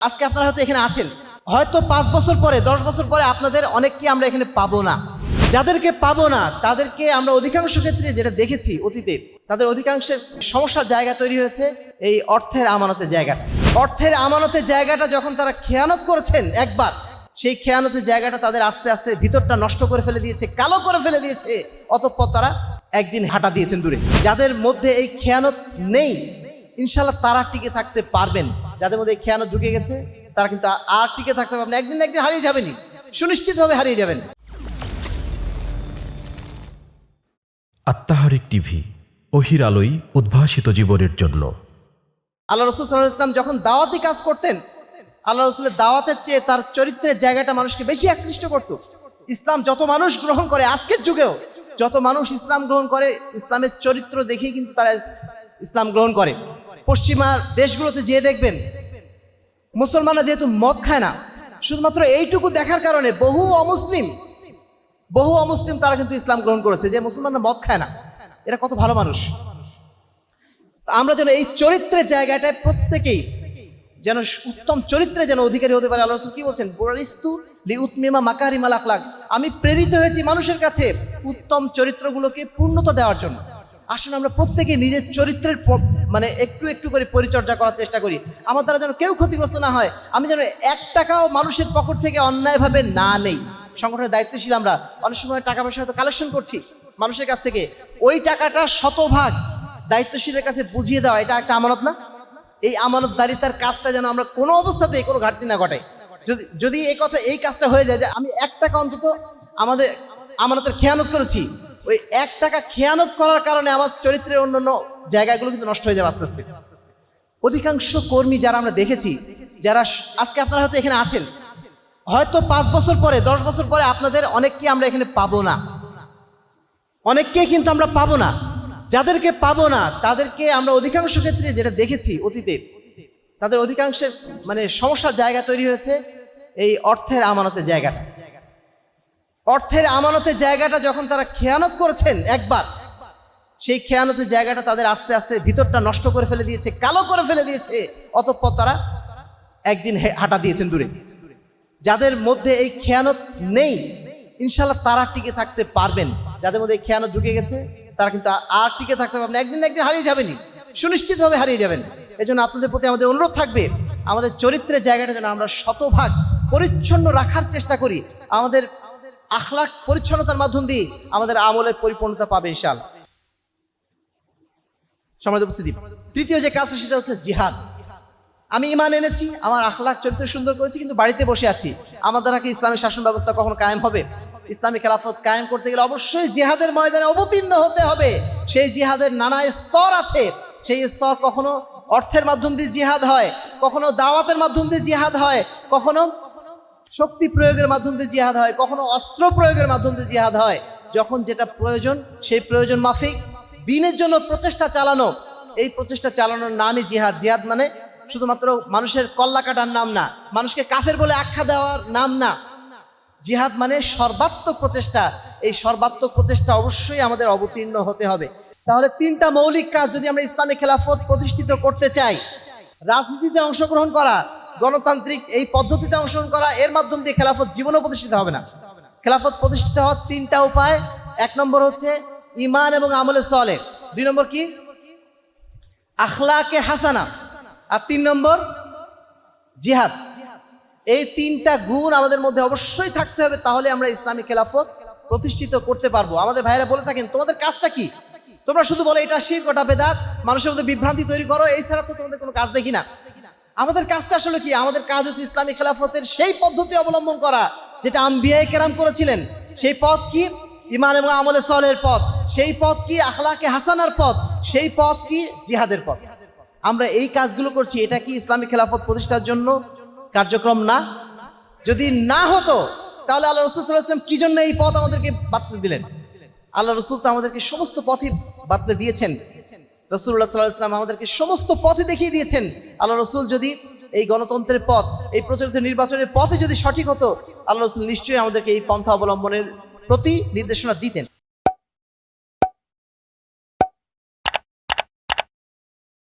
আজকে আপনারা হয়তো এখানে আছেন। হয়তো পাঁচ বছর পরে, দশ বছর পরে আপনাদের অনেককে আমরা এখানে পাবো না। যাদেরকে পাবো না, তাদেরকে আমরা অধিকাংশ ক্ষেত্রে যেটা দেখেছি অতীতে, তাদের অধিকাংশের সমস্যার জায়গা তৈরি হয়েছে এই অর্থের আমানতের জায়গাটা। অর্থের আমানতের জায়গাটা যখন তারা খেয়ানত করেছেন একবার, সেই খেয়ানতের জায়গাটা তাদের আস্তে আস্তে ভিতরটা নষ্ট করে ফেলে দিয়েছে, কালো করে ফেলে দিয়েছে। অতঃপর তারা একদিন হাঁটা দিয়েছেন দূরে। যাদের মধ্যে এই খেয়ানত নেই ইনশাল্লাহ তারা টিকে থাকতে পারবেন। যাদের মধ্যে এই খেয়ানত ঢুকে গেছে তারা কিন্তু আর টিকে থাকতে পারবেন না। একদিন না একদিন হারিয়ে যাবেনই। সুনিশ্চিতভাবে হারিয়ে যাবেন। আত্মাহারিক টিভি অহির আলোই উদ্ভাসিত জীবনের জন্য। আল্লাহ রসুল সাল্লাহ ইসলাম যখন দাওয়াতি কাজ করতেন আল্লাহ রসুলের দাওয়াতের চেয়ে তার চরিত্রের জায়গাটা মানুষকে বেশি আকৃষ্ট করত। ইসলাম যত মানুষ গ্রহণ করে আজকের যুগেও যত মানুষ ইসলাম গ্রহণ করে ইসলামের চরিত্র দেখেই কিন্তু তারা ইসলাম গ্রহণ করে। পশ্চিমা দেশগুলোতে যেয়ে দেখবেন মুসলমানরা যেহেতু মদ খায় না, শুধুমাত্র এইটুকু দেখার কারণে বহু অমুসলিম বহু অমুসলিম তারা কিন্তু ইসলাম গ্রহণ করেছে যে মুসলমানরা মদ খায় না। এটা কত ভালো মানুষ। আমরা যেন এই চরিত্রের জায়গাটায় প্রত্যেকেই যেন উত্তম চরিত্রে যেন অধিকারী হতে পারে। আল্লাহ কি বলছেন? বুরারিস্তু লি উতমিমা মাকারিমাল আখলাক। আমি প্রেরিত হয়েছি মানুষের কাছে উত্তম চরিত্রগুলোকে পূর্ণতা দেওয়ার জন্য। আসলে আমরা প্রত্যেকেই নিজের চরিত্রের মানে একটু একটু করে পরিচর্যা করার চেষ্টা করি। আমার দ্বারা যেন কেউ ক্ষতিগ্রস্ত না হয়, আমি যেন এক টাকাও মানুষের পকেট থেকে অন্যায়ভাবে না নেই। সংগঠনের দায়িত্বশীল আমরা, অনেক সময় টাকা পয়সা হয়তো কালেকশন করছি মানুষের কাছ থেকে। ওই টাকাটা শতভাগ দায়িত্বশীলের কাছে বুঝিয়ে দেওয়া, এটা একটা আমানত না? এই আমানতদারিতার কাজটা যেন আমরা কোনো অবস্থাতেই, কোনো ঘাটতি না ঘটাই। যদি যদি এই কথা, এই কাজটা হয়ে যায় যে আমি এক টাকা অন্তত আমাদের আমানতের খেয়ানত করেছি ওই এক টাকা খেয়ানত করার কারণে আমার চরিত্রের অন্যান্য জায়গাগুলো কিন্তু নষ্ট হয়ে যাবে আস্তে আস্তে। অধিকাংশ কর্মী যারা আমরা দেখেছি, যারা আজকে আপনারা হয়তো এখানে আছেন। হয়তো পাঁচ বছর পরে, দশ বছর পরে আপনাদের অনেককে আমরা এখানে পাবো না। অনেককে কিন্তু আমরা পাবো না। যাদেরকে পাবো না, তাদেরকে আমরা অধিকাংশ ক্ষেত্রে যেটা দেখেছি অতীতে, তাদের অধিকাংশের মানে সমস্যার জায়গা তৈরি হয়েছে এই অর্থের আমানতের জায়গাটা। অর্থের আমানতের জায়গাটা যখন তারা খেয়ানত করেছেন একবার, সেই খেয়ানতের জায়গাটা তাদের আস্তে আস্তে ভিতরটা নষ্ট করে ফেলে দিয়েছে, কালো করে ফেলে দিয়েছে। অতঃপর তারা একদিন হাঁটা দিয়েছেন দূরে। যাদের মধ্যে এই খেয়ানত নেই ইনশাল্লাহ তারা টিকে থাকতে পারবেন। যাদের মধ্যে এই খেয়ানত ঢুকে গেছে, তারা কিন্তু আর টিকে থাকতে পারবেন। একদিন একদিন হারিয়ে যাবেনই। সুনিশ্চিতভাবে হারিয়ে যাবেন। এই জন্য আপনাদের প্রতি আমাদের অনুরোধ থাকবে, আমাদের চরিত্রের জায়গাটা যেন আমরা শতভাগ পরিচ্ছন্ন রাখার চেষ্টা করি। আমাদের আখলাখ পরিচ্ছন্নতার মাধ্যম দিয়ে আমাদের আমলের পরিপূর্ণতা পাবে ইনশাল্লাহ সমাজ উপস্থিতি, তৃতীয় যে কাজ সেটা হচ্ছে জিহাদ। আমি ইমান এনেছি, আমার আখলাখ চরিত্র সুন্দর করেছি, কিন্তু বাড়িতে বসে আছি। আমার দ্বারা কি ইসলামী শাসন ব্যবস্থা কখনো কায়েম হবে? ইসলামী খেলাফত কায়েম করতে গেলে অবশ্যই জিহাদের ময়দানে অবতীর্ণ হতে হবে। সেই জিহাদের নানা স্তর আছে। সেই স্তর কখনো অর্থের মাধ্যম দিয়ে জিহাদ হয়, কখনো দাওয়াতের মাধ্যম দিয়ে জিহাদ হয়, কখনো শক্তি প্রয়োগের মাধ্যম দিয়ে জিহাদ হয়, কখনো অস্ত্র প্রয়োগের মাধ্যম দিয়ে জিহাদ হয়, যখন যেটা প্রয়োজন, সেই প্রয়োজন মাফিক। দিনের জন্য প্রচেষ্টা চালানো, এই প্রচেষ্টা চালানোর নামই জিহাদ। জিহাদ মানে শুধুমাত্র মানুষের কল্লা কাটার নাম না, মানুষকে কাফের বলে আখ্যা দেওয়ার নাম না। জিহাদ মানে সর্বাত্মক প্রচেষ্টা, এই সর্বাত্মক প্রচেষ্টা অবশ্যই আমাদের অবতীর্ণ হতে হবে। তাহলে তিনটা মৌলিক কাজ যদি আমরা ইসলামী খেলাফত প্রতিষ্ঠিত করতে চাই, রাজনীতিতে অংশগ্রহণ করা গণতান্ত্রিক এই পদ্ধতিতে অংশগ্রহণ করা এর মাধ্যম দিয়ে খেলাফত জীবনও প্রতিষ্ঠিত হবে না। খেলাফত প্রতিষ্ঠিত হওয়ার তিনটা উপায়। এক নম্বর হচ্ছে ইমান এবং আমলে চলে দুই নম্বর কি? আখলাকে হাসানা। আর তিন নম্বর জিহাদ। এই তিনটা গুণ আমাদের মধ্যে অবশ্যই থাকতে হবে, তাহলে আমরা ইসলামী খেলাফত প্রতিষ্ঠিত করতে পারব। আমাদের ভাইরা বলে থাকেন, তোমাদের কাজটা কি? তোমরা শুধু বলো এটা শির গোটা বেদাত, মানুষের মধ্যে বিভ্রান্তি তৈরি করো, এই ছাড়া তো তোমাদের কোনো কাজ দেখি না। আমাদের কাজটা আসলে কি? আমাদের কাজ হচ্ছে ইসলামী খেলাফতের সেই পদ্ধতি অবলম্বন করা, যেটা আম্বিয়াই কেরাম করেছিলেন। সেই পথ কি? ইমান এবং আমলে সলের পথ। সেই পথ কি? আখলাকে হাসানার পথ। সেই পথ কি? জিহাদের পথ। আমরা এই কাজগুলো করছি, এটা কি ইসলামী খেলাফত প্রতিষ্ঠার জন্য কার্যক্রম না? যদি না হতো, তাহলে আল্লাহ রসুল সাল্লাহ কি জন্য এই পথ আমাদেরকে বাতলে দিলেন? আল্লাহ রসুল তো আমাদেরকে সমস্ত পথই বাতলে দিয়েছেন। রসুল্লাহ সাল্লাহ ইসলাম আমাদেরকে সমস্ত পথে দেখিয়ে দিয়েছেন। আল্লাহ রসুল যদি এই গণতন্ত্রের পথ, এই প্রচলিত নির্বাচনের পথে যদি সঠিক হতো, আল্লাহ রসুল নিশ্চয়ই আমাদেরকে এই পন্থা অবলম্বনের প্রতি নির্দেশনা দিতেন।